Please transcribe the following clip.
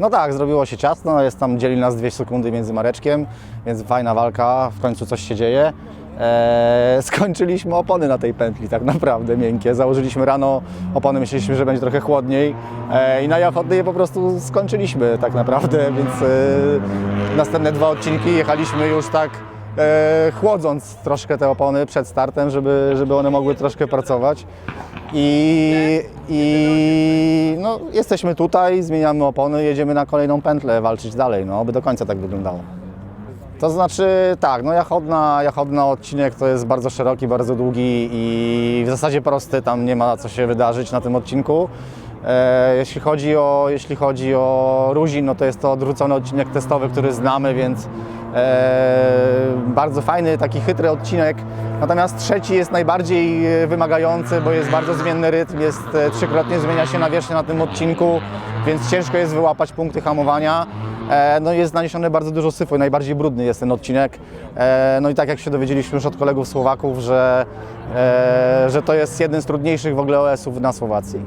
No tak, zrobiło się ciasno, jest tam, dzieli nas dwie sekundy między Mareczkiem, więc fajna walka, w końcu coś się dzieje. Eee, skończyliśmy opony na tej pętli, tak naprawdę miękkie. Założyliśmy rano opony, myśleliśmy, że będzie trochę chłodniej eee, i na Jachodnej je po prostu skończyliśmy tak naprawdę, więc eee, następne dwa odcinki jechaliśmy już tak e, chłodząc troszkę te opony przed startem, żeby, żeby one mogły troszkę pracować. I, I jesteśmy tutaj, zmieniamy opony, jedziemy na kolejną pętlę, walczyć dalej, no, by do końca tak wyglądało. To znaczy tak, no jachodna, jachodna odcinek to jest bardzo szeroki, bardzo długi i w zasadzie prosty, tam nie ma co się wydarzyć na tym odcinku. E, jeśli, chodzi o, jeśli chodzi o Ruzin, no to jest to odwrócony odcinek testowy, który znamy, więc bardzo fajny, taki chytry odcinek. Natomiast trzeci jest najbardziej e, wymagający, bo jest bardzo zmienny rytm, jest e, trzykrotnie zmienia się nawierzchnia na tym odcinku, więc ciężko jest wyłapać punkty hamowania. E, No jest naniesione bardzo dużo syfu i najbardziej brudny jest ten odcinek. E, No i tak jak się dowiedzieliśmy już od kolegów Słowaków, że, e, że to jest jeden z trudniejszych w ogóle OS-ów na Słowacji.